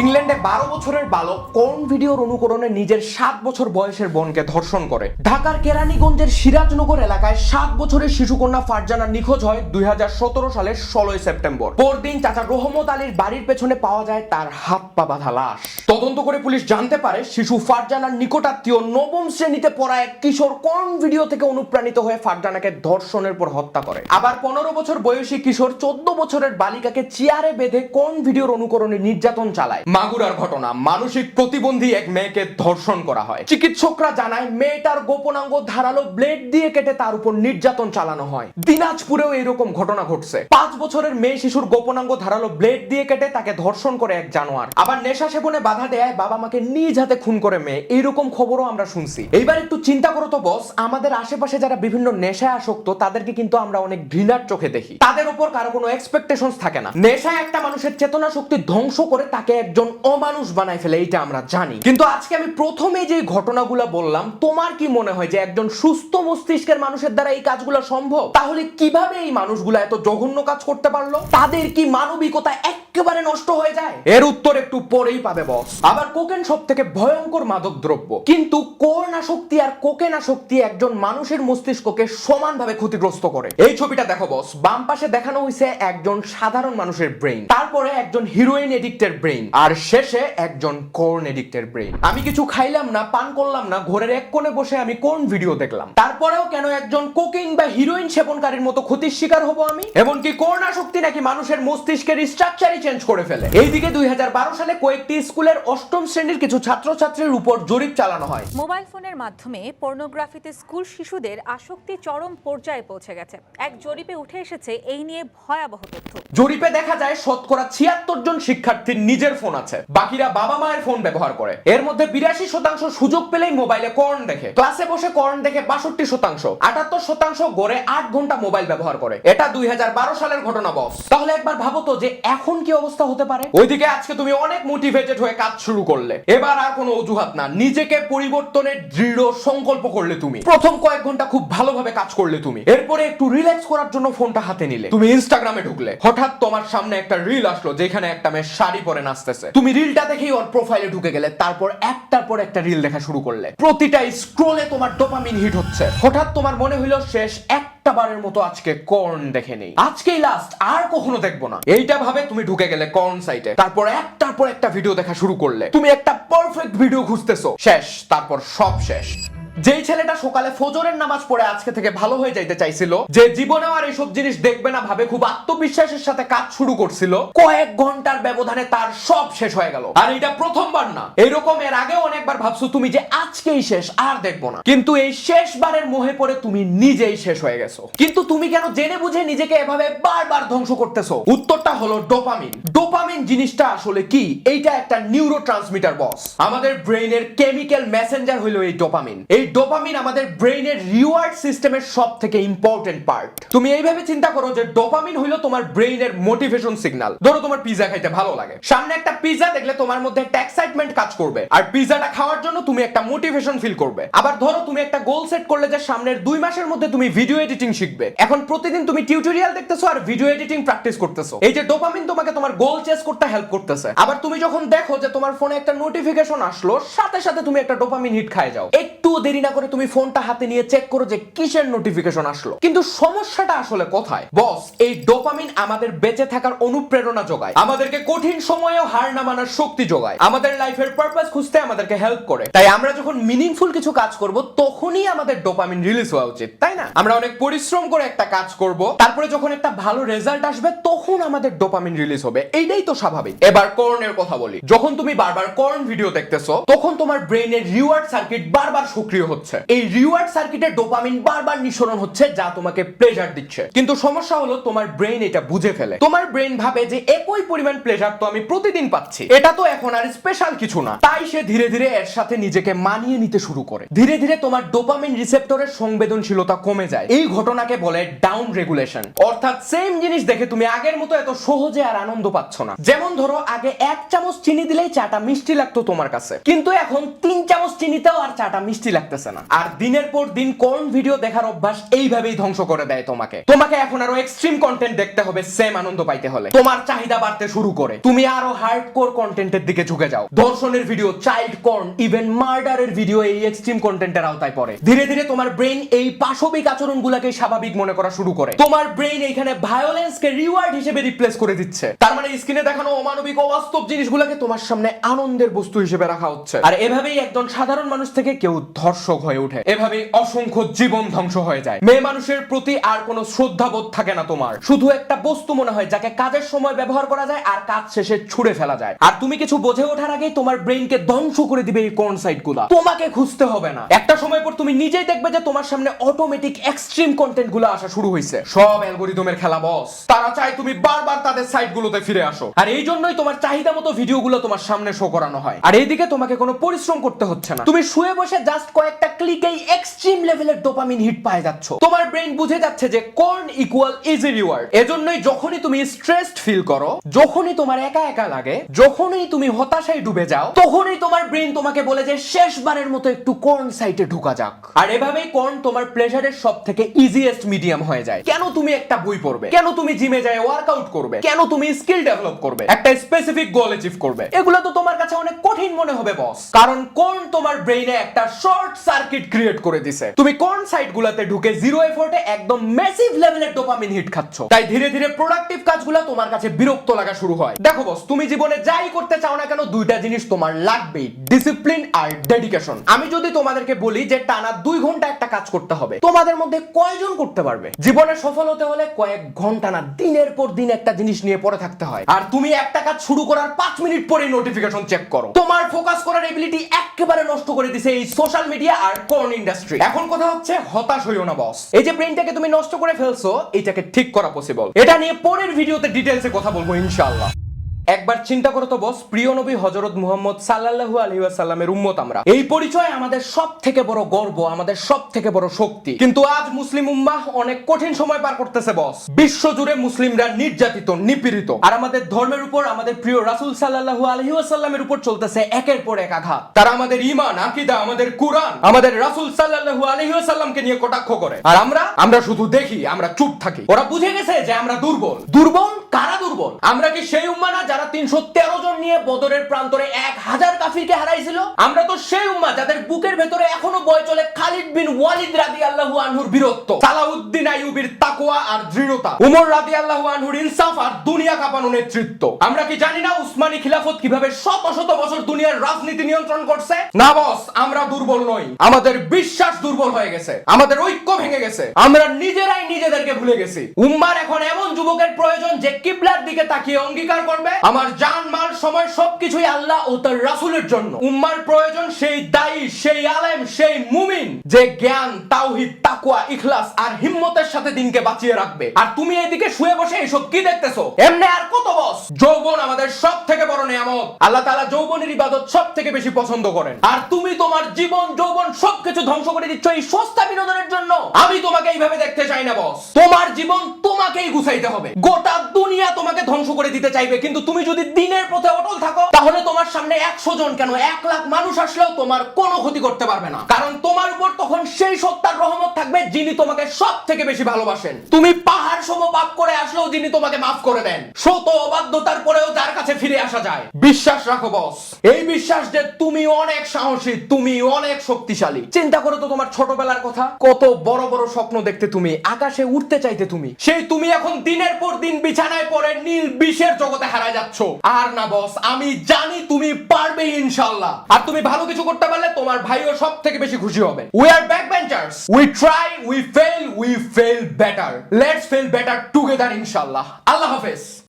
ইংল্যান্ডে বারো বছরের বালক কোন ভিডিওর অনুকরণে নিজের সাত বছর বয়সের বোনকে ধর্ষণ করে? ঢাকার কেরানীগঞ্জের সিরাজনগর এলাকায় সাত বছরের শিশুকন্যা ফারজানা নিখোঁজ হয় দুই হাজার সতেরো সালের ষোলোই সেপ্টেম্বর। পরদিন চাচা রহমত আলীর বাড়ির পেছনে পাওয়া যায় তার হাত পা বাঁধা লাশ। তদন্ত করে পুলিশ জানতে পারে, শিশু ফারজানার নিকটাত্মীয় নবম শ্রেণীতে পড়া এক কিশোর কোন ভিডিও থেকে অনুপ্রাণিত হয়ে ফারজানাকে ধর্ষণের পর হত্যা করে? আবার পনেরো বছর বয়সী কিশোর চোদ্দ বছরের বালিকাকে চেয়ারে বেঁধে কোন ভিডিওর অনুকরণে নির্যাতন চালায়? মাগুরার ঘটনা। মানসিক প্রতিবন্ধী এক মেয়েকে ধর্ষণ করা হয়। চিকিৎসকরা জানায়, মেয়েটার গোপনাঙ্গ ধারালো ব্লেড দিয়ে কেটে তার উপর নির্যাতন চালানো হয়। দিনাজপুরেও এরকম ঘটনা ঘটছে। পাঁচ বছরের মেয়ে শিশুর গোপনাঙ্গ ধারালো ব্লেড দিয়ে কেটে তাকে ধর্ষণ করে এক জানোয়ার। আবার নেশা সেবনে বাধা দেয় বাবা মাকে নিজ হাতে খুন করে মেয়ে। এইরকম খবরও আমরা শুনছি। এইবার একটু চিন্তা করো তো, বস। আমাদের আশেপাশে যারা বিভিন্ন নেশায় আসক্ত, তাদেরকে কিন্তু আমরা অনেক ঘৃণার চোখে দেখি। তাদের উপর কারও কোনো এক্সপেকটেশনস থাকে না। নেশায় একটা মানুষের চেতনা শক্তি ধ্বংস করে তাকে একজন অমানুষ বানায় ফেলে, এইটা আমরা জানি। কিন্তু আজকে আমি প্রথমে যে ঘটনাগুলো বললাম, তোমার কি মনে হয় যে একজন সুস্থ মস্তিষ্কের মানুষের দ্বারা এই কাজগুলো সম্ভব? তাহলে কীভাবে এই মানুষগুলো এত জঘন্য কাজ করতে পারল? তাদের কি মানবিকতা একেবারে নষ্ট হয়ে যায়? এর উত্তর একটু পরেই পাবে বস আবার কোকেন সব থেকে ভয়ঙ্কর মাদক দ্রব্য কিন্তু কোন আসক্তি আর কোকেন আসক্তি একজন মানুষের মস্তিষ্ককে সমানভাবে ক্ষতিগ্রস্ত করে। এই ছবিটা দেখো বস বাম পাশে দেখানো হয়েছে একজন সাধারণ মানুষের ব্রেইন তারপরে একজন হিরোইন এডিক্টের ব্রেইন আর শেষে একজন কোর্ন এডিক্টের ব্রেইন আমি কিছু খাইলাম না পান করলাম না ঘরের এক কোণে বসে আমি কোন ভিডিও দেখলাম। তারপরেও কেন একজন কোকেইন বা হিরোইন সেবনকারীর মতো ক্ষতির শিকার হব আমি? এমনকি কোন আসক্তি নাকি মানুষের মস্তিষ্কের স্ট্রাকচারই চেঞ্জ করে ফেলে। এইদিকে দুই সালে কয়েকটি স্কুলের অষ্টম শ্রেণির কিছু ছাত্রছাত্রীর উপর জরিপ চালানো হয়। মোবাইল ফোনের মাধ্যমে পর্নোগ্রাফিতে স্কুল শিশুদের আসক্তি চরম পর্যায়ে পৌঁছে গেছে। এক জরিপে উঠে এসেছে এই নিয়ে ভয়াবহ তথ্য। জরিপে দেখা যায় শতকরা ছিয়াত্তর জন শিক্ষার্থীর নিজের ফোন আছে। বাকিরা বাবা মায়ের ফোন ব্যবহার করে। এর মধ্যে বিরাশি শতাংশ সুযোগ পেলেই মোবাইলে কর্ন দেখে। ক্লাসে বসে কর্ন দেখে বাষট্টি শতাংশ। আটাত্তর শতাংশ গড়ে আট ঘণ্টা মোবাইল ব্যবহার করে। এটা দুই সালের ঘটনা, বস। তাহলে একবার ভাবো তো যে এখন কি অবস্থা হতে পারে? ওইদিকে আজকে তুমি অনেক মোটিভেটেড হয়ে কাজ শুরু করলে। এবার আর কোনো অজুহাত না। নিজেকে পরিবর্তনের দৃঢ় সংকল্প করলে তুমি। প্রথম কয়েক ঘণ্টা খুব ভালোভাবে কাজ করলে তুমি। এরপরে একটু রিল্যাক্স করার জন্য ফোনটা হাতে নিলে। তুমি ইনস্টাগ্রামে ঢুকলে। হঠাৎ তোমার সামনে একটা রিল আসলো, যেখানে একটা মেয়ে শাড়ি পরে নাচতেছে তুমি রিলটা দেখেই ওর প্রোফাইলে ঢুকে গেলে, তারপর একটার পর একটা রিল দেখা শুরু করলে। প্রতিটা স্ক্রোলে তোমার ডোপামিন হিট হচ্ছে। হঠাৎ তোমার মনে হইল শেষ, একটা বারের মতো আজকে কর্ন দেখে নেই। আজকেই লাস্ট আর কখনো দেখব না। এইটা ভাবে তুমি ঢুকে গেলে কর্ন সাইটে তারপর একটার পর একটা ভিডিও দেখা শুরু করলে। তুমি একটা পারফেক্ট ভিডিও খুঁজতেছো। শেষ, তারপর সব শেষ। যেই ছেলেটা সকালে ফজরের নামাজ পড়ে আজকে থেকে ভালো হয়ে যাইতে চাইছিল, যে জীবনেও আর এইসব জিনিস দেখবে না ভাবে খুব আত্মবিশ্বাসের সাথে কাজ শুরু করছিল, কয়েক ঘণ্টার ব্যবধানে তার সব শেষ হয়ে গেল। আর এটা প্রথমবার না। এইরকম এর আগেও অনেকবার ভাবছ তুমি যে আজকেই শেষ, আর দেখব না। কিন্তু এই শেষবারের মোহে পড়ে তুমি নিজেই শেষ হয়ে গেছো। কিন্তু তুমি কেন জেনে বুঝে নিজেকে এভাবে বারবার ধ্বংস করতেছো? উত্তরটা হলো ডোপামিন। ডোপামিন জিনিসটা আসলে কি? এইটা একটা নিউরো ট্রান্সমিটার বস আমাদের ব্রেইনের কেমিক্যাল মেসেঞ্জার হলো এই ডোপামিন। এই ডোপামিন আমাদের ব্রেইনের রিওয়ার্ড সিস্টেমের সব থেকে ইম্পর্টেন্ট পার্ট। তুমি এইভাবে চিন্তা করো যে ডোপামিন হলো তোমার ব্রেইনের মোটিভেশন সিগন্যাল ধরো তোমার পিজা খাইতে ভালো লাগে। সামনে একটা পিজা দেখলে তোমার মধ্যে একটা এক্সাইটমেন্ট কাজ করবে। আর পিজাটা খাওয়ার জন্য তুমি একটা মোটিভেশন ফিল করবে। আবার ধরো তুমি একটা গোল সেট করলে যে সামনের দুই মাসের মধ্যে তুমি ভিডিও এডিটিং শিখবে। এখন প্রতিদিন তুমি টিউটোরিয়াল দেখতেছো আর ভিডিও এডিটিং প্র্যাকটিস করতেছো। এই যে ডোপামিন তোমাকে তোমার গোল চেস করতে হেল্প করতেছে। আবার তুমি যখন দেখো যে তোমার ফোনে একটা নোটিফিকেশন আসলো, সাথে সাথে তুমি একটা ডোপামিন হিট খায় যাও। একটু না করে তুমি ফোনটা হাতে নিয়ে চেক করো যে কিসের নোটিফিকেশন আসলো। কিন্তু সমস্যাটা আসলে কোথায়? বস এই ডোপামিন আমাদের বেঁচে থাকার অনুপ্রেরণা যোগায়। আমাদেরকে কঠিন সময়েও হার না মানার শক্তি যোগায়। আমাদের লাইফের পারপাস খুঁজতে আমাদেরকে হেল্প করে। তাই আমরা যখন মিনিংফুল কিছু কাজ করব, তখনই আমাদের ডোপামিন রিলিজ হওয়া উচিত, তাই না? আমরা অনেক পরিশ্রম করে একটা কাজ করব, তারপরে যখন একটা ভালো রেজাল্ট আসবে, তখন আমাদের ডোপামিন রিলিজ হবে। এইটাই তো স্বাভাবিক। এবার কর্নের কথা বলি। যখন তুমি বারবার কর্ন ভিডিও দেখতেছো, তখন তোমার ব্রেনের রিওয়ার্ড সার্কিট বারবার সক্রিয় হচ্ছে। এই রিওয়ার্ড সার্কিটে ডোপামিন বারবার নিঃসরণ হচ্ছে, যা তোমাকে প্লেজার দিচ্ছে। কিন্তু সমস্যা হলো, তোমার ব্রেইন এটা বুঝে ফেলে। তোমার ব্রেইন ভাবে যে একই পরিমাণ প্লেজার তো আমি প্রতিদিন পাচ্ছি। এটা তো এখন আর স্পেশাল কিছু না। তাই সে ধীরে ধীরে এর সাথে নিজেকে মানিয়ে নিতে শুরু করে। ধীরে ধীরে তোমার ডোপামিন রিসেপ্টরের সংবেদনশীলতা কমে যায়। এই ঘটনাকে বলে ডাউন রেগুলেশন অর্থাৎ সেম জিনিস দেখে তুমি আগের মতো এত সহজে আর আনন্দ পাচ্ছ না। যেমন ধরো, আগে এক চামচ চিনি দিলেই চাটা মিষ্টি লাগতো তোমার কাছে। কিন্তু এখন তিন চামচ চিনিতেও আর চাটা মিষ্টি লাগতেছে না। আর দিনের পর দিন কোন ভিডিও দেখার অভ্যাস এইভাবেই ধ্বংস করে দেয় তোমাকে। তোমাকে এখন আরও এক্সট্রিম কন্টেন্ট দেখতে হবে সেম আনন্দ পাইতে হলে। তোমার চাহিদা বাড়তে শুরু করে। তুমি আরও হার্ড কোর কন্টেন্টের দিকে ঝুঁকে যাও। ধর্ষণের ভিডিও চাইল্ড কর্ন ইভেন মার্ডারের ভিডিও এই এক্সট্রিম কন্টেন্টের আওতায় পড়ে। ধীরে ধীরে তোমার ব্রেন এই পাশবিক আচরণগুলোকে স্বাভাবিক মনে করা শুরু করে। তোমার ব্রেন এইখানে ভায়োলেন্সকে রিওয়ার্ড হিসেবে রিপ্লেস করে দিচ্ছে। তার মানে স্ক্রিনে দেখানো অমানবিক, অবাস্তব জিনিসগুলোকে তোমার সামনে আনন্দের বস্তু হিসেবে রাখা হচ্ছে। আর এভাবেই একজন সাধারণ মানুষ থেকে কেউ ধর্ষক হয়ে ওঠে। এভাবেই অসংখ্য জীবন ধ্বংস হয়ে যায়। মেয়ে মানুষের প্রতি আর কোনো শ্রদ্ধাবোধ থাকে না তোমার। শুধু একটা বস্তু মনে হয় যাকে কাজের সময় ব্যবহার করা যায় আর কাজ শেষে ছুড়ে ফেলা যায়। আর তুমি কিছু বোঝে ওঠার আগেই তোমার ব্রেনকে ধ্বংস করে দিবে এই কোন সাইটগুলা তোমাকে খুঁজতে হবে না। একটা সময় পর তুমি নিজেই দেখবে যে তোমার সামনে অটোমেটিক এক্সট্রিম কন্টেন্টগুলো আসা শুরু হয়েছে সব অ্যালগোরিদমের খেলা বস তারা চায় তুমি বারবার তাদের সাইট গুলোতে ফিরে আসো। আর এই জন্যই তোমার চাহিদা মতো ভিডিও গুলো তোমার সামনে শো করানো হয়। আর এইদিকে তোমাকে কোনো পরিশ্রম করতে হচ্ছে না। তুমি শুয়ে বসে জাস্ট কয়েকটা ক্লিকেই এক্সট্রিম লেভেলের ডোপামিন হিট পায়ে যাচ্ছ। তোমার ব্রেন বুঝে যাচ্ছে যে কর্ন ইকুয়াল ইজি রিওয়ার্ড এজন্যই যখনই তুমি স্ট্রেসড ফিল করো, যখনই তোমার একা একা লাগে, যখনই তুমি হতাশায় ডুবে যাও, তখনই তোমার ব্রেন তোমাকে বলে যে শেষবারের মতো একটু কর্ন সাইটে ঢুকা যাক। আর এভাবেই কর্ন তোমার প্লেজারের সব থেকে ইজিয়েস্ট মিডিয়াম হয়ে যায়। কেন তুমি একটা বই পড়বে? কেন তুমি জিমে যায় ওয়ার্কআউট করবে? কেন তুমি স্কিল ডেভেলপ করবে? একটা স্পেসিফিক গোল অ্যাচিভ করবে? এগুলো তো তোমার কাছে অনেক কঠিন মনে হবে বস কারণ কোন তোমার ব্রেইনে একটা শর্ট সার্কিট ক্রিয়েট করে দিছে। তুমি কোন সাইট গুলাতে ঢুকে জিরো এফোর্টে একদম ম্যাসিভ লেভেলের ডোপামিন হিট খাচ্ছ। তাই ধীরে ধীরে প্রোডাক্টিভ কাজগুলো তোমার কাছে বিরক্ত লাগা শুরু হয়। দেখো বস তুমি জীবনে যাই করতে চাও না কেন, দুইটা জিনিস তোমার লাগবেই। ডিসিপ্লিন আর ডেডিকেশন আমি যদি তোমাদেরকে বলি যে টানা দুই ঘণ্টা একটা কাজ করতে হবে, তোমাদের মধ্যে কয়জন করতে পারবে? জীবনে সফল হতে হলে কয়েক ঘণ্টা না, দিনের পর দিন একটা জিনিস নিয়ে পড়ে থাকতে হয়। আর তুমি একটা কাজ শুরু করার পাঁচ মিনিট পরে নোটিফিকেশন চেক করো। তোমার ফোকাস করার এবিলিটি একেবারে নষ্ট করে দিছে এই সোশ্যাল মিডিয়া আর কোন ইন্ডাস্ট্রি এখন কথা হচ্ছে, হতাশ হইও না বস এই যে ব্রেনটাকে তুমি নষ্ট করে ফেলছো এটাকে ঠিক করা পসিবল এটা নিয়ে পরের ভিডিওতে ডিটেলসে কথা বলব, ইনশাআল্লাহ। একবার চিন্তা করো তো বস প্রিয় নবী হজরত মুহাম্মদ সাল্লাল্লাহু আলাইহি ওয়াসাল্লামের উম্মত আমরা। এই পরিচয় আমাদের সব থেকে বড় গর্ব, আমাদের সব থেকে বড় শক্তি। কিন্তু আজ মুসলিম উম্মাহ অনেক কঠিন সময় পার করতেছে বস বিশ্ব জুড়ে মুসলিমরা নির্যাতিত, নিপীড়িত। আর আমাদের ধর্মের উপর, আমাদের প্রিয় রাসূল সাল্লাল্লাহু আলাইহি ওয়াসাল্লামের উপর চলতেছে একের পর এক আঘাত। তারা আমাদের ঈমান, আকীদা, আমাদের কুরআন, আমাদের রাসূল সাল্লাল্লাহু আলাইহি ওয়াসাল্লামকে নিয়ে কটাক্ষ করে। আর আমরা আমরা শুধু দেখি, আমরা চুপ থাকি। ওরা বুঝে গেছে যে আমরা দুর্বল। দুর্বল? কারা দুর্বল? আমরা কি সেই উম্মা না যারা তিনশো তেরো জন নিয়ে বদরের প্রান্তরে এক হাজার কাফিরকে হারাইছিল। আমরা তো সেই উম্মা যাদের বুকের ভেতরে এখনও বয় চলে খালিদ বিন ওয়ালিদ রাদি আল্লাহু আনহুর বীরত্ব। সালাউদ্দিন আইয়ুবির তাকওয়া আর দৃঢ়তা। উমর রাদি আল্লাহু আনহুর ইনসাফ আর দুনিয়া কাঁপানো নেতৃত্ব। আমরা কি জানি না উসমানী খিলাফত কীভাবে শত শত বছর দুনিয়ার রাজনীতি নিয়ন্ত্রণ করছে? না বস, আমরা দুর্বল নই। আমাদের বিশ্বাস দুর্বল হয়ে গেছে। আমাদের ঐক্য ভেঙে গেছে। আমরা নিজেরাই নিজেদেরকে ভুলে গেছি। উম্মার এখন এমন যুবকের প্রয়োজন যে কিবলার দিকে তাকিয়ে অঙ্গীকার করবে। আমার জান মাল সময় সবকিছুই আল্লাহ ও তার রাসূলের জন্য। উম্মার প্রয়োজন সেই দায়ী, সেই আলেম, সেই মুমিন যে জ্ঞান, তাওহিদ, তাকওয়া, ইখলাস আর হিম্মতের সাথে দিনকে বাঁচিয়ে রাখবে। আর তুমি এদিকে শুয়ে বসে এইসব কি দেখতেছো? এমনি আর কত বস? যৌবন আমাদের সব থেকে বড় নিয়ামত। আল্লাহ তাআলা যৌবনের ইবাদত সব থেকে বেশি পছন্দ করেন। আর তুমি তোমার জীবন, যৌবন সবকিছু ধ্বংস করে দিচ্ছ এই সস্তা বিনোদনের জন্য। আমি তোমাকে এইভাবে দেখতে চাই না, বস। তোমার জীবন তোমাকেই গুছাইতে হবে। গোটা দুনিয়া তোমাকে ধ্বংস করে দিতে চাইবে। কিন্তু তুমি যদি দিনের পথে অটল থাকো। তাহলে তোমার সামনে একশো জন কেন? এক লাখ মানুষ আসলেও তোমার কোনো ক্ষতি করতে পারবে না। কারণ তোমার উপর তখন সেই সত্তার রহমত থাকবে যিনি তোমাকে সব থেকে বেশি ভালোবাসেন। তুমি পাহাড় সম পাপ করে আসলেও যিনি তোমাকে মাফ করে দেন। শত অবাধ্যতার পরেও যার কাছে ফিরে আসা যায়। বিশ্বাস রাখো, বস। এই বিশ্বাস যে তুমি অনেক সাহসী, তুমি অনেক শক্তিশালী। চিন্তা করো তো তোমার ছোটবেলার কথা। কত বড় বড় স্বপ্ন দেখতে তুমি, আকাশে উঠতে চাইতে তুমি। সেই তুমি এখন দিনের পর দিন বিছানায় পড়ে নীল বিষের জগতে হারায় যাচ্ছ। আর না, বস। আমি জানি তুমি পারবে ইনশাল্লাহ আর তুমি ভালো কিছু করতে পারলে তোমার ভাইও সব থেকে বেশি খুশি হবে। We are back benchers we try we fail we fail better let's fail better together ইনশাল্লাহ আল্লাহ হাফেজ।